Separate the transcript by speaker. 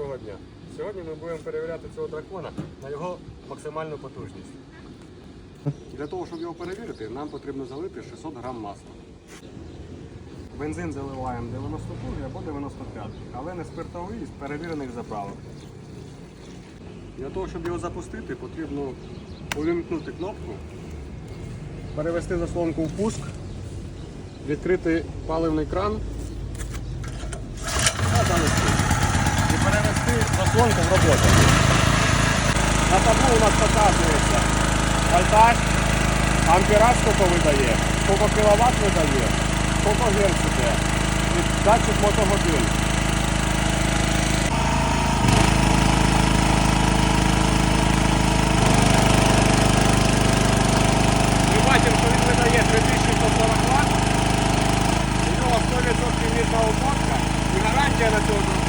Speaker 1: Доброго дня! Сьогодні ми будемо перевіряти цього дракона на його максимальну потужність. Для того, щоб його перевірити, нам потрібно залити 600 грам масла. Бензин заливаємо 92 або 95, але не спиртовий з перевірених заправок. Для того, щоб його запустити, потрібно увімкнути кнопку, перевести заслонку в пуск, відкрити паливний кран дзвонком работает. На табло у нас показывается. вольтаж, ампераж сколько видає, сколько киловатт видає, сколько герц іде, датчик мотогодин. Ми бачимо, що він видає 3040 Вт, у нього 100% вірна обмотка і гарантія на цього